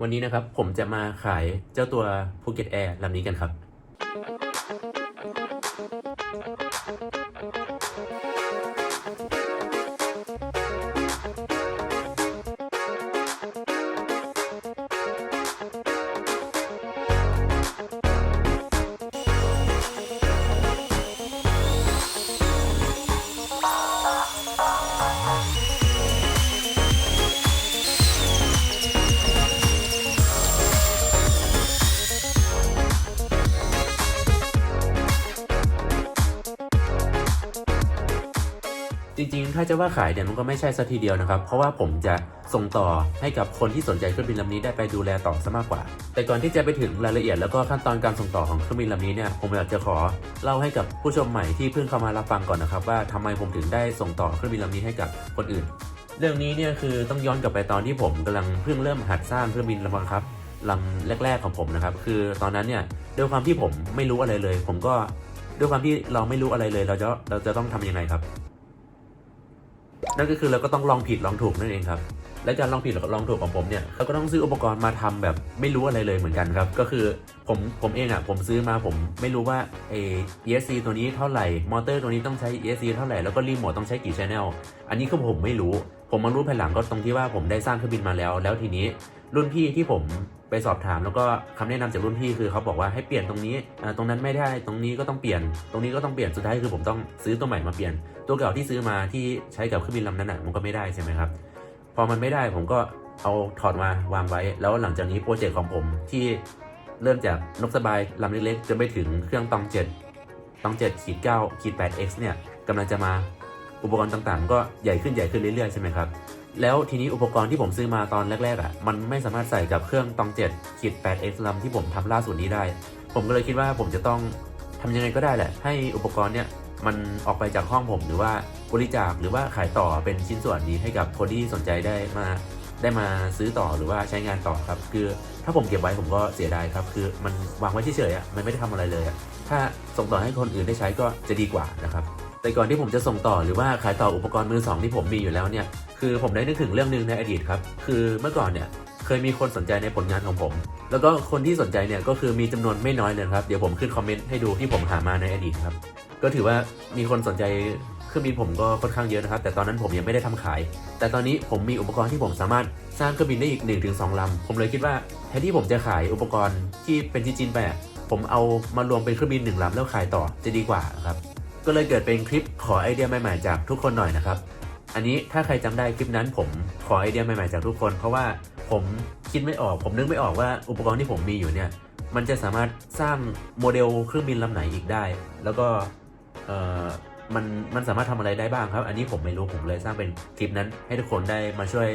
วันนี้นะครับผมจะมาขายเจ้าตัวภูเก็ตแอร์ลำนี้กันครับ จริงๆ ถ้าจะว่าขายเนี่ยมันก็ไม่ใช่สัทีเดียวนะครับ เพราะว่าผมจะส่งต่อให้กับคนที่สนใจเครื่องบินลำนี้ได้ไปดูแลต่อซะมากกว่า แต่ก่อนที่จะไปถึงรายละเอียดแล้วก็ขั้นตอนการส่งต่อของเครื่องบินลำนี้เนี่ยผมอยากจะขอเล่าให้กับผู้ชมใหม่ที่เพิ่งเข้ามารับฟังก่อนนะครับ ว่าทำไมผมถึงได้ส่งต่อเครื่องบินลำนี้ให้กับคนอื่น เรื่องนี้เนี่ยคือต้องย้อนกลับไปตอนที่ผมกำลังเพิ่งเริ่มหัดสร้างเครื่องบินลำบังคับลำแรก ๆของผมนะครับ คือตอนนั้นเนี่ยด้วยความที่ผมไม่รู้อะไรเลย ผมก็ด้วยความที่เราไม่รู้อะไรเลย เราจะเราจะต้องทำยังไงครับ นั่นก็คือเราก็ต้องลองผิดลองถูกนั่นเองครับและการลองผิดลองถูกของผมเนี่ยเขาก็ต้องซื้ออุปกรณ์มาทำแบบไม่รู้อะไรเลยเหมือนกันครับ ก็คือผมผมเองอะผมซื้อมาผมไม่รู้ว่าเอ ESC ตัวนี้เท่าไหร่ มอเตอร์ตัวนี้ต้องใช้ ESC เท่าไหร่ แล้วก็รีโมทต้องใช้กี่ชแนลอันนี้คือผมไม่รู้ ผมมารู้ภายหลังก็ตรงที่ว่าผมได้สร้างเครื่องบินมาแล้ว แล้วทีนี้รุ่นพี่ที่ผม ไปสอบถามแล้วก็คำแนะนำจากรุ่นพี่คือเขาบอกว่าให้เปลี่ยนตรงนี้ตรงนั้นไม่ได้ตรงนี้ก็ต้องเปลี่ยน ตรงนี้ก็ต้องเปลี่ยนสุดท้ายคือผมต้องซื้อตัวใหม่มาเปลี่ยน ตัวเก่าที่ซื้อมาที่ใช้กับเครื่องบินลำนั้นอะมันก็ไม่ได้ใช่ไหมครับพอมันไม่ได้ผมก็เอาถอดมาวางไว้ แล้วหลังจากนี้โปรเจกต์ของผมที่เริ่มจากนกสบายลำเล็กๆจนไปถึงเครื่องตองเจ็ดตองเจ็ดขีดเก้าขีดแปด x เนี่ยกำลังจะมาอุปกรณ์ต่างๆ ก็ใหญ่ขึ้นใหญ่ขึ้นเรื่อยๆใช่ไหมครับ แล้วทีนี้อุปกรณ์ที่ผมซื้อมาตอนแรกๆอะ มันไม่สามารถใส่กับเครื่องตองเจ็ดขีดแปด x ลำที่ผมทำล่าสุดนี้ได้ ผมก็เลยคิดว่าผมจะต้องทำยังไงก็ได้แหละ ให้อุปกรณ์เนี่ยมันออกไปจากห้องผมหรือว่าบริจาคหรือว่าขายต่อเป็นชิ้นส่วนนี้ให้กับคนที่สนใจได้มาได้มาซื้อต่อหรือว่าใช้งานต่อครับ คือถ้าผมเก็บไว้ผมก็เสียดายครับ คือมันวางไว้เฉยๆอะมันไม่ได้ทำอะไรเลยอะถ้าส่งต่อให้คนอื่นได้ใช้ก็จะดีกว่านะครับแต่ก่อนที่ผมจะส่งต่อหรือว่าขายต่ออุปกรณ์มือสองที่ผมมีอยู่แล้วเนี่ย คือผมได้นึกถึงเรื่องหนึ่งในอดีตครับ คือเมื่อก่อนเนี่ยเคยมีคนสนใจในผลงานของผม แล้วก็คนที่สนใจเนี่ยก็คือมีจำนวนไม่น้อยเลยครับ เดี๋ยวผมขึ้นคอมเมนต์ให้ดูที่ผมหามาในอดีตครับ ก็ถือว่ามีคนสนใจเครื่องบินผมก็ค่อนข้างเยอะนะครับ แต่ตอนนั้นผมยังไม่ได้ทำขาย แต่ตอนนี้ผมมีอุปกรณ์ที่ผมสามารถสร้างเครื่องบินได้อีก 1-2ลำผมเลยคิดว่าแทนที่ผมจะขายอุปกรณ์ที่เป็นชิ้นไปผมเอามารวมเป็นเครื่องบินหนึ่งลำแล้วขายต่อจะดีกว่าครับ ก็เลยเกิดเป็นคลิปขอไอเดียใหม่ๆจากทุกคนหน่อยนะครับ อันนี้ถ้าใครจำได้คลิปนั้นผมขอไอเดียใหม่ๆจากทุกคน เพราะว่าผมคิดไม่ออก ผมนึกไม่ออกว่าอุปกรณ์ที่ผมมีอยู่เนี่ยมันจะสามารถสร้างโมเดลเครื่องบินลำไหนอีกได้ แล้วก็เออมันมันสามารถทำอะไรได้บ้างครับ อันนี้ผมไม่รู้ผมเลยสร้างเป็นคลิปนั้นให้ทุกคนได้มาช่วย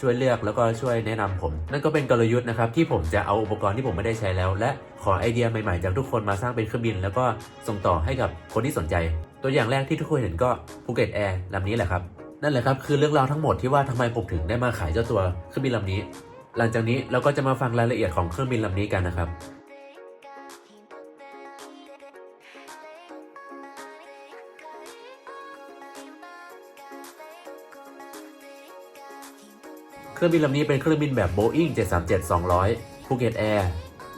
ช่วยเลือกแล้วก็ช่วยแนะนำผม นั่นก็เป็นกลยุทธ์นะครับที่ผมจะเอาอุปกรณ์ที่ผมไม่ได้ใช้แล้ว และขอไอเดียใหม่ๆ จากทุกคนมาสร้างเป็นเครื่องบิน แล้วก็ส่งต่อให้กับคนที่สนใจ ตัวอย่างแรกที่ทุกคนเห็นก็ภูเก็ตแอร์ลำนี้แหละครับ นั่นแหละครับคือเรื่องราวทั้งหมดที่ว่าทำไมผมถึงได้มาขายเจ้าตัวเครื่องบินลำนี้ หลังจากนี้เราก็จะมาฟังรายละเอียดของเครื่องบินลำนี้กันนะครับเครื่องบินลำนี้เป็นเครื่องบินแบบ Boeing 737-200ภูเก็ตแอร์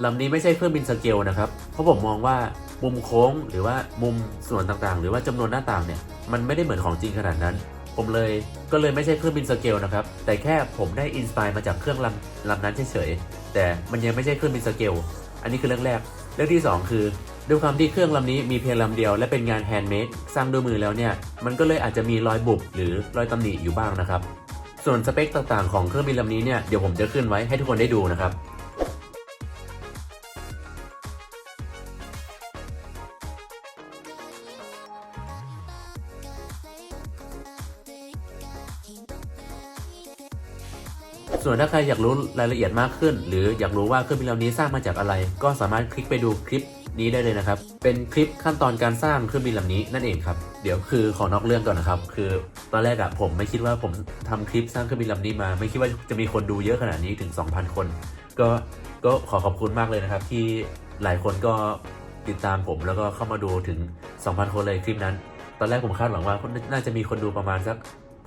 ลำนี้ไม่ใช่เครื่องบินสเกลนะครับ เพราะผมมองว่ามุมโค้งหรือว่ามุมส่วนต่างๆ หรือว่าจำนวนหน้าต่างเนี่ย มันไม่ได้เหมือนของจริงขนาดนั้น ผมเลยก็เลยไม่ใช่เครื่องบินสเกลนะครับ แต่แค่ผมได้อินสปายมาจากเครื่องลำลำนั้นเฉยๆ แต่มันยังไม่ใช่เครื่องบินสเกล อันนี้คือเรื่องแรก เรื่องที่ 2 คือด้วยความที่เครื่องลำนี้มีเพียงลำเดียวและเป็นงานแฮนด์เมดสร้างด้วยมือแล้วเนี่ย มันก็เลยอาจจะมีรอยบุบหรือรอยตำหนิอยู่บ้างนะครับ ส่วนสเปคต่างๆของเครื่องบินลำนี้เนี่ยเดี๋ยวผมจะขึ้นไว้ให้ทุกคนได้ดูนะครับ ส่วนถ้าใครอยากรู้รายละเอียดมากขึ้น หรืออยากรู้ว่าเครื่องบินลำนี้สร้างมาจากอะไร ก็สามารถคลิกไปดูคลิปนี้ได้เลยนะครับ เป็นคลิปขั้นตอนการสร้างเครื่องบินลำนี้นั่นเองครับ เดี๋ยวคือขอนอกเรื่องก่อนนะครับ คือตอนแรกอะผมไม่คิดว่าผมทำคลิปสร้างเครื่องบินลำนี้มา ไม่คิดว่าจะมีคนดูเยอะขนาดนี้ถึง 2,000 คน ก็ก็ขอขอบคุณมากเลยนะครับ ที่หลายคนก็ติดตามผมแล้วก็เข้ามาดูถึง 2,000 คนเลยคลิปนั้น ตอนแรกผมคาดหวังว่าน่าจะมีคนดูประมาณสัก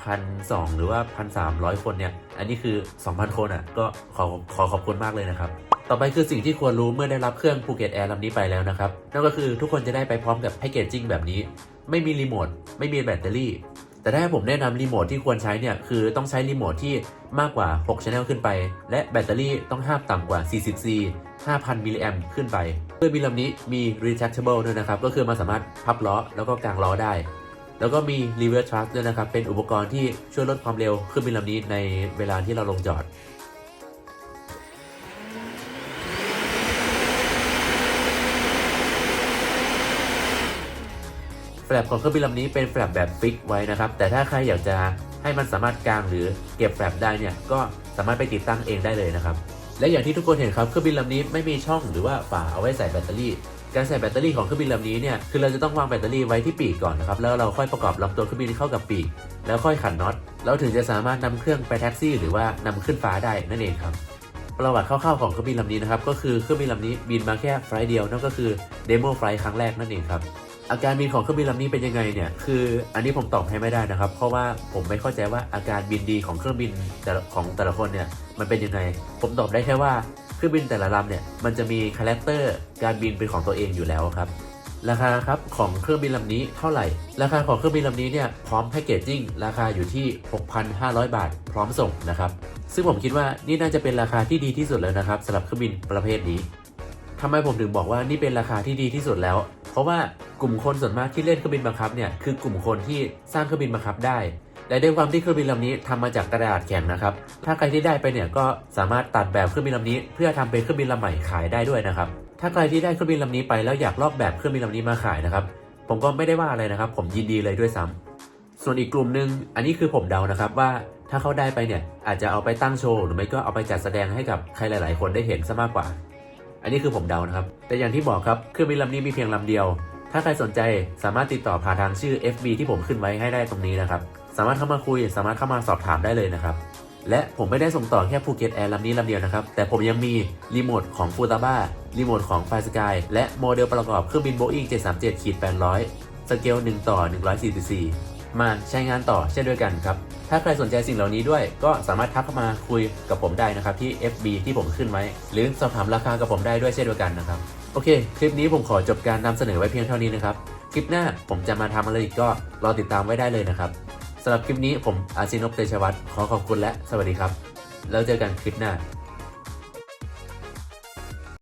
พันสองหรือว่าพันสามร้อยคนเนี่ย อันนี้คือ 2,000 คนอะ่ะ ก็ขอขอขอบคุณมากเลยนะครับ ต่อไปคือสิ่งที่ควรรู้เมื่อได้รับเครื่องภูเก็ตแอร์ลำนี้ไปแล้วนะครับ นั่นก็คือทุกคนจะได้ไปพร้อมกับแพคเกจจิ้งแบบนี้ ไม่มีรีโมท ไม่มีแบตเตอรี่ แต่ถ้าผมแนะนำรีโมทที่ควรใช้เนี่ย คือต้องใช้รีโมทที่มากกว่า 6 Channel ขึ้นไป และแบตเตอรี่ต้องห้ามต่ำกว่า 40C 5,000มิลลิแอมขึ้นไปเครื่องบินลำนี้มี retractable ด้วยนะครับ ก็คือมันสามารถพับล้อแล้วก็กางล้อได้ แล้วก็มี reverse thrust ด้วยนะครับ เป็นอุปกรณ์ที่ช่วยลดความเร็วเครื่องบินลำนี้ในเวลาที่เราลงจอด แฟลปของเครื่องบินลำนี้เป็นแฟลปแบบฟิกไว้นะครับ แต่ถ้าใครอยากจะให้มันสามารถกางหรือเก็บแฟลปได้เนี่ย ก็สามารถไปติดตั้งเองได้เลยนะครับ และอย่างที่ทุกคนเห็นครับ เครื่องบินลำนี้ไม่มีช่องหรือว่าฝาเอาไว้ใส่แบตเตอรี่ การใส่แบตเตอรี่ของเครื่องบินลำนี้เนี่ยคือเราจะต้องวางแบตเตอรี่ไว้ที่ปีกก่อนนะครับแล้วเราค่อยประกอบลำตัวเครื่องบินเข้ากับปีก แล้วค่อยขันน็อตเราถึงจะสามารถนำเครื่องไปแท็กซี่ หรือว่านำขึ้นฟ้าได้นั่นเองครับประวัติคร่าวๆของเครื่องบินลำนี้นะครับก็คือเครื่องบินลำนี้บินมาแค่ไฟล์เดียวนั่นก็คือเดโมไฟล์ครั้งแรกนั่นเองครับอาการบินของเครื่องบินลำนี้เป็นยังไงเนี่ยคืออันนี้ผมตอบให้ไม่ได้นะครับ เพราะว่าผมไม่เข้าใจว่าอาการบินดีของเครื่องบินแต่ของแต่ละคนเนี่ยมันเป็นยังไง ผมตอบได้แค่ว่า รื่องบินแต่ละลำเนี่ยมันจะมีคาแรคเตอร์การบินเป็นของตัวเองอยู่แล้วครับราคาครับของเครื่องบินลำนี้เท่าไหร่ ราคาของเครื่องบินลำนี้เนี่ยพร้อมแพคเกจจิ้งราคาอยู่ที่ 6,500 บาท พร้อมส่งนะครับ ซึ่งผมคิดว่านี่น่าจะเป็นราคาที่ดีที่สุดแล้วนะครับสำหรับเครื่องบินประเภทนี้ทำไมผมถึงบอกว่านี่เป็นราคาที่ดีที่สุดแล้ว เพราะว่ากลุ่มคนส่วนมากที่เล่นเครื่องบินบังคับเนี่ยคือกลุ่มคนที่สร้างเครื่องบินบังคับได้ และด้วยความที่เครื่องบินลำนี้ทำมาจากกระดาษแข็งนะครับ ถ้าใครที่ได้ไปเนี่ยก็สามารถตัดแบบเครื่องบินลำนี้ เพื่อทำเป็นเครื่องบินลำใหม่ขายได้ด้วยนะครับ ถ้าใครที่ได้เครื่องบินลำนี้ไปแล้วอยากลอกแบบเครื่องบินลำนี้มาขายนะครับ ผมก็ไม่ได้ว่าอะไรนะครับ ผมยินดีเลยด้วยซ้ำส่วนอีกกลุ่มหนึ่งอันนี้คือผมเดานะครับว่าถ้าเขาได้ไปเนี่ยอาจจะเอาไปตั้งโชว์หรือไม่ก็เอาไปจัดแสดงให้กับใครหลาย ๆ คนได้เห็นซะมากกว่า อันนี้คือผมเดานะครับ แต่อย่างที่บอกครับเครื่องบินลำนี้มีเพียงลำเดียว ถ้าใครสนใจสามารถติดต่อผ่านทางชื่อ FB ที่ผมขึ้นไว้ให้ได้ตรงนี้นะครับ สามารถเข้ามาคุย สามารถเข้ามาสอบถามได้เลยนะครับ และผมไม่ได้ส่งต่อแค่ภูเก็ตแอร์ลำนี้ลำเดียวนะครับ แต่ผมยังมีรีโมทของฟูตาบ้ารีโมทของไฟสกายและโมเดลประกอบเครื่องบิน Boeing 737ขีด800 สเกล 1 ต่อ 144 มาใช้งานต่อเช่นเดียวกันครับ ถ้าใครสนใจสิ่งเหล่านี้ด้วย ก็สามารถทักเข้ามาคุยกับผมได้นะครับที่ FB ที่ผมขึ้นไว้ หรือสอบถามราคากับผมได้ด้วยเช่นเดียวกันนะครับ โอเค คลิปนี้ผมขอจบการนำเสนอไว้เพียงเท่านี้นะครับ คลิปหน้าผมจะมาทำอะไรอีกก็รอติดตามไว้ได้เลยนะครับ สำหรับคลิปนี้ผมอาซินพเตชวัตรขอขอบคุณและสวัสดีครับ แล้วเจอกันคลิปหน้า